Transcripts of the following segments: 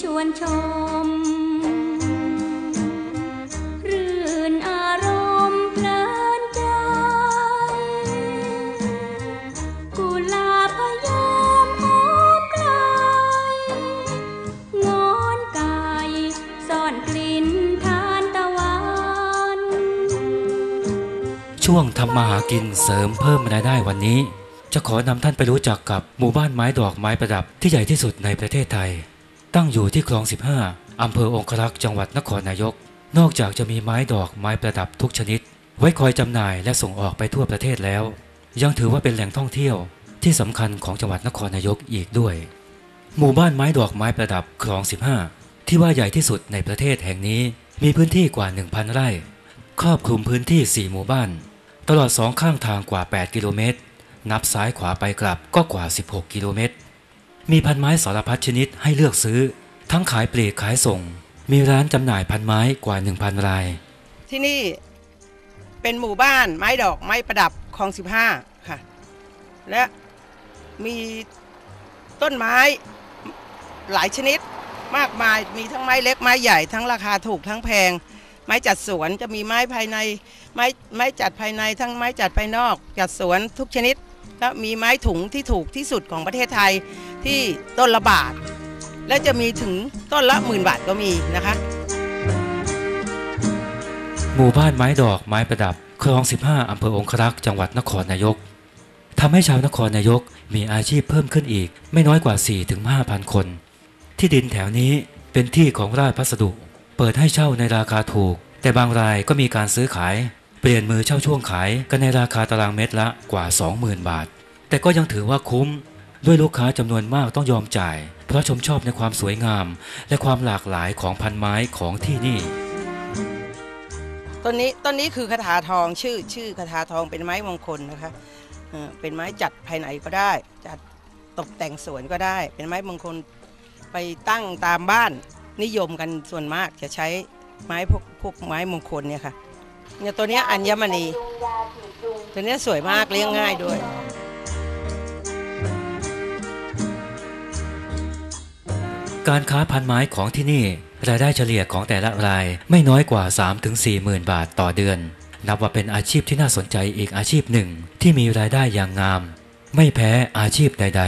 ชวนชม รื่นอารมณ์เพลินใจ กุหลาบพยอมหอมไกล งอนไก่ซ่อนกลิ่นทานตะวัน ช่วงทำมาหากินเสริมเพิ่มรายได้วันนี้ จะขอนำท่านไปรู้จักกับหมู่บ้านไม้ดอกไม้ประดับที่ใหญ่ที่สุดในประเทศไทย ตั้งอยู่ที่คลอง 15 อำเภอองครักษ์จังหวัดนครนายก นอกจากจะมีไม้ดอกไม้ประดับทุกชนิด ไว้คอยจำหน่ายและส่งออกไปทั่วประเทศแล้ว ยังถือว่าเป็นแหล่งท่องเที่ยวที่สำคัญของจังหวัดนครนายกอีกด้วย หมู่บ้านไม้ดอกไม้ประดับคลอง 15 ที่ว่าใหญ่ที่สุดในประเทศแห่งนี้มีพื้นที่กว่า 1,000 ไร่ ครอบคลุมพื้นที่ 4 หมู่บ้าน ตลอดสองข้างทางกว่า 8 กิโลเมตร นับซ้ายขวาไปกลับก็กว่า 16 กิโลเมตร มีพันไม้สารพัดชนิดให้เลือกซื้อ ทั้งขายปลีกขายส่ง มีร้านจำหน่ายพันไม้กว่า 1,000 ราย ที่นี่เป็นหมู่บ้านไม้ดอกไม้ประดับคลอง 15 ค่ะ และมีต้นไม้หลายชนิดมากมายมีทั้งไม้เล็กไม้ใหญ่ทั้งราคาถูกทั้งแพง ไม้จัดสวนจะมีไม้ภายในไม้ไม้จัดภายในทั้งไม้จัดภายนอก จัดสวนทุกชนิดและมีไม้ถุงที่ถูกที่สุดของประเทศไทย ที่ต้นละบาท และจะมีถึงต้นละหมื่นบาทก็มีนะคะ หมู่บ้านไม้ดอกไม้ประดับคลอง 15 อำเภอองครักษ์จังหวัดนครนายกทำให้ชาวนครนายกมีอาชีพเพิ่มขึ้นอีกไม่น้อยกว่า 4-5,000 คน ที่ดินแถวนี้เป็นที่ของราชพัสดุ เปิดให้เช่าในราคาถูก แต่บางรายก็มีการซื้อขาย เปลี่ยนมือเช่าช่วงขายกันในราคาตารางเมตรละกว่า 20,000 บาท แต่ก็ยังถือว่าคุ้ม ด้วยลูกค้าจำนวนมากต้องยอมจ่าย เพราะชมชอบในความสวยงาม และความหลากหลายของพันไม้ของที่นี่ ต้นนี้ต้นนี้คือคาถาทองชื่อชื่อคาถาทองเป็นไม้มงคลนะคะเอ่อเป็นไม้จัดภายในก็ได้ จัดตกแต่งสวนก็ได้ เป็นไม้มงคลไปตั้งตามบ้านนิยมกันส่วนมากจะใช้ไม้พวกพวกไม้มงคลเนี่ยค่ะเนี่ยตัวเนี้ยอัญมณีตัวเนี้ยสวยมากเลี้ยงง่ายด้วย การค้าพันไม้ของที่นี่ รายได้เฉลี่ยของแต่ละรายไม่น้อยกว่า 3-4หมื่นบาทต่อเดือน นับว่าเป็นอาชีพที่น่าสนใจอีกอาชีพหนึ่ง ที่มีรายได้อย่างงาม ไม่แพ้อาชีพใด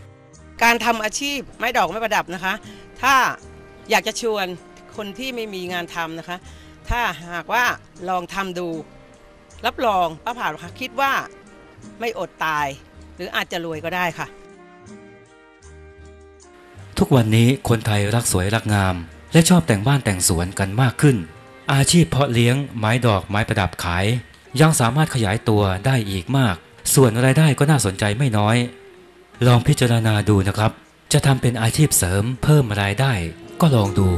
ๆ การทำอาชีพไม้ดอกไม้ประดับนะคะ ถ้าอยากจะชวนคนที่ไม่มีงานทำนะคะ ถ้าหากว่าลองทำดู รับรองป้าผ่าค่ะคิดว่าไม่อดตาย หรืออาจจะรวยก็ได้ค่ะ ทุกวันนี้คนไทยรักสวยรักงาม และชอบแต่งบ้านแต่งสวนกันมากขึ้น อาชีพเพาะเลี้ยง ไม้ดอกไม้ประดับขาย ยังสามารถขยายตัวได้อีกมาก ส่วนรายได้ก็น่าสนใจไม่น้อย ลองพิจารณาดูนะครับ จะทำเป็นอาชีพเสริมเพิ่มรายได้ก็ลองดู